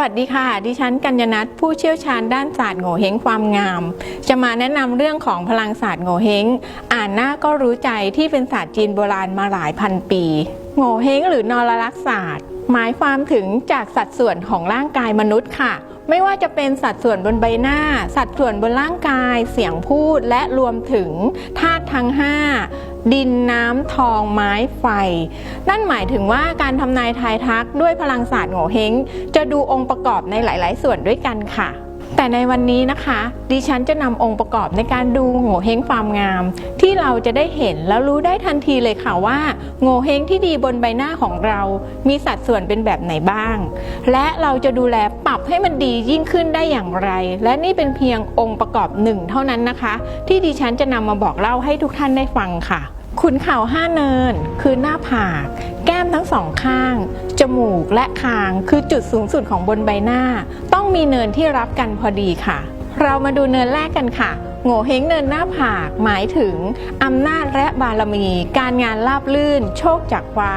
วัสดีค่ะ ดิฉันกัญญนัทผู้เชี่ยวชาญด้านศาสตร์โงเฮงความงาม จะมาแนะนำเรื่องของพลังศาสตร์โงเฮงอ่านหน้าก็รู้ใจที่เป็นศาสตร์จีนโบราณมาหลายพันปี โงเฮงหรือนรลักษศาสตร์ หมายความถึงจากสัดส่วนของร่างกายมนุษย์ค่ะ ไม่ว่าจะเป็นสัดส่วนบนใบหน้า สัดส่วนบนร่างกาย เสียงพูดและรวมถึงธาตุทั้ง 5 ดินน้ำทองไม้ไฟ นั่นหมายถึงว่าการทำนายทายทักด้วยพลังศาสตร์โงเฮงจะดูองค์ประกอบในหลาย ๆ ส่วนด้วยกันค่ะ แต่ในวันนี้นะคะ ดิฉันจะนำองค์ประกอบในการดูโง่เฮงความงาม ที่เราจะได้เห็นแล้วรู้ได้ทันทีเลยค่ะว่าโง่เฮงที่ดีบนใบหน้าของเรา มีสัดส่วนเป็นแบบไหนบ้าง และเราจะดูแลปรับให้มันดียิ่งขึ้นได้อย่างไร และนี่เป็นเพียงองค์ประกอบหนึ่งเท่านั้นนะคะ ที่ดิฉันจะนำมาบอกเล่าให้ทุกท่านได้ฟังค่ะ ขุนเข่าห้าเนินคือหน้าผาก แก้มทั้งสองข้าง จมูกและคางคือจุดสูงสุดของบนใบหน้า ต้องมีเนินที่รับกันพอดีค่ะ เรามาดูเนินแรกกันค่ะโง่เฮงเนินหน้าผากหมายถึง อำนาจและบารมี การงานราบลื่น โชคจากฟ้า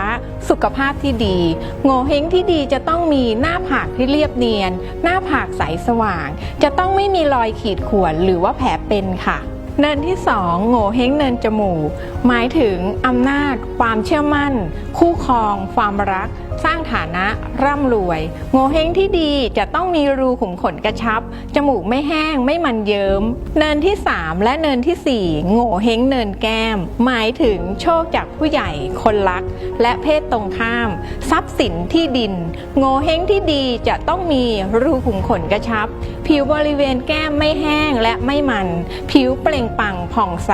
สุขภาพที่ดี โง่เฮงที่ดีจะต้องมีหน้าผากที่เรียบเนียน หน้าผากใสสว่าง จะต้องไม่มีรอยขีดข่วนหรือว่าแผลเป็นค่ะ เนินที่สองโง่เฮงเนินจมูก หมายถึงอำนาจ ความเชื่อมั่น คู่ครอง ความรัก สร้างฐานะร่ำรวย โง่เฮงที่ดีจะต้องมีรูขุมขนกระชับ จมูกไม่แห้งไม่มันเยิม้ม เนินที่ 3 และเนินที่ 4 โง่เฮงเนินแก้ม หมายถึงโชคจากผู้ใหญ่ คนรัก และเพศตรงข้าม ทรัพย์สินที่ดิน โง่เฮงที่ดีจะต้องมีรูขุมขนกระชับ ผิวบริเวณแก้มไม่แห้งและไม่มัน ผิวเปล่งปลั่งผ่องใส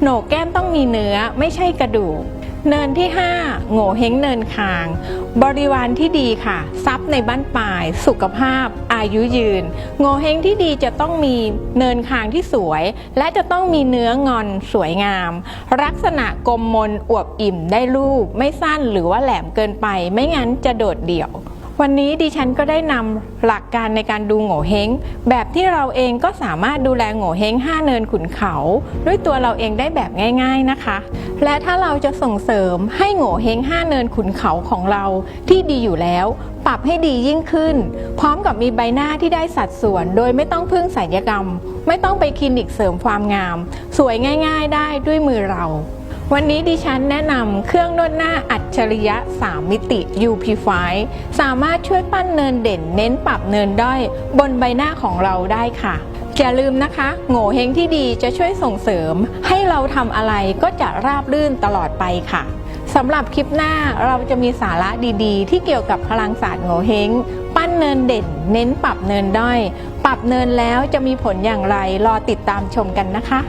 โหนกแก้มต้องมีเนื้อไม่ใช่กระดูก เนินที่ 5 โง่เฮงเนินคาง บริวารที่ดีค่ะ ทรัพย์ในบ้านปลาย สุขภาพ อายุยืน โง่เฮงที่ดีจะต้องมีเนินคางที่สวย และจะต้องมีเนื้องอนสวยงาม ลักษณะกลมมนอวบอิ่มได้รูป ไม่สั้นหรือว่าแหลมเกินไป ไม่งั้นจะโดดเดี่ยว วันนี้ดิฉันก็ได้นำหลักการในการดูโง่เฮงแบบที่เราเองก็สามารถดูแลโง่เฮง5 เนินขุนเขา ด้วยตัวเราเองได้แบบง่าย ๆนะคะ และถ้าเราจะส่งเสริมให้โง่เฮง5 เนินขุนเขาของเราที่ดีอยู่แล้ว ปรับให้ดียิ่งขึ้น พร้อมกับมีใบหน้าที่ได้สัดส่วน โดยไม่ต้องพึ่งศัลยกรรม ไม่ต้องไปคลินิกเสริมความงาม สวยง่าย ๆ ได้ด้วยมือเรา วันนี้ดิฉันแนะนำเครื่องนวดหน้าอัจฉริยะ 3 มิติ UP5 สามารถช่วยปั้นเนินเด่น เน้นปรับเนินด้อย บนใบหน้าของเราได้ค่ะ อย่าลืมนะคะ โง่เฮงที่ดีจะช่วยส่งเสริม ให้เราทำอะไรก็จะราบรื่นตลอดไปค่ะสำหรับคลิปหน้าเราจะมีสาระดีๆ ที่เกี่ยวกับพลังศาสตร์โง่เฮงปั้นเนินเด่น เน้นปรับเนินด้อย ปรับเนินแล้วจะมีผลอย่างไรรอติดตามชมกันนะคะ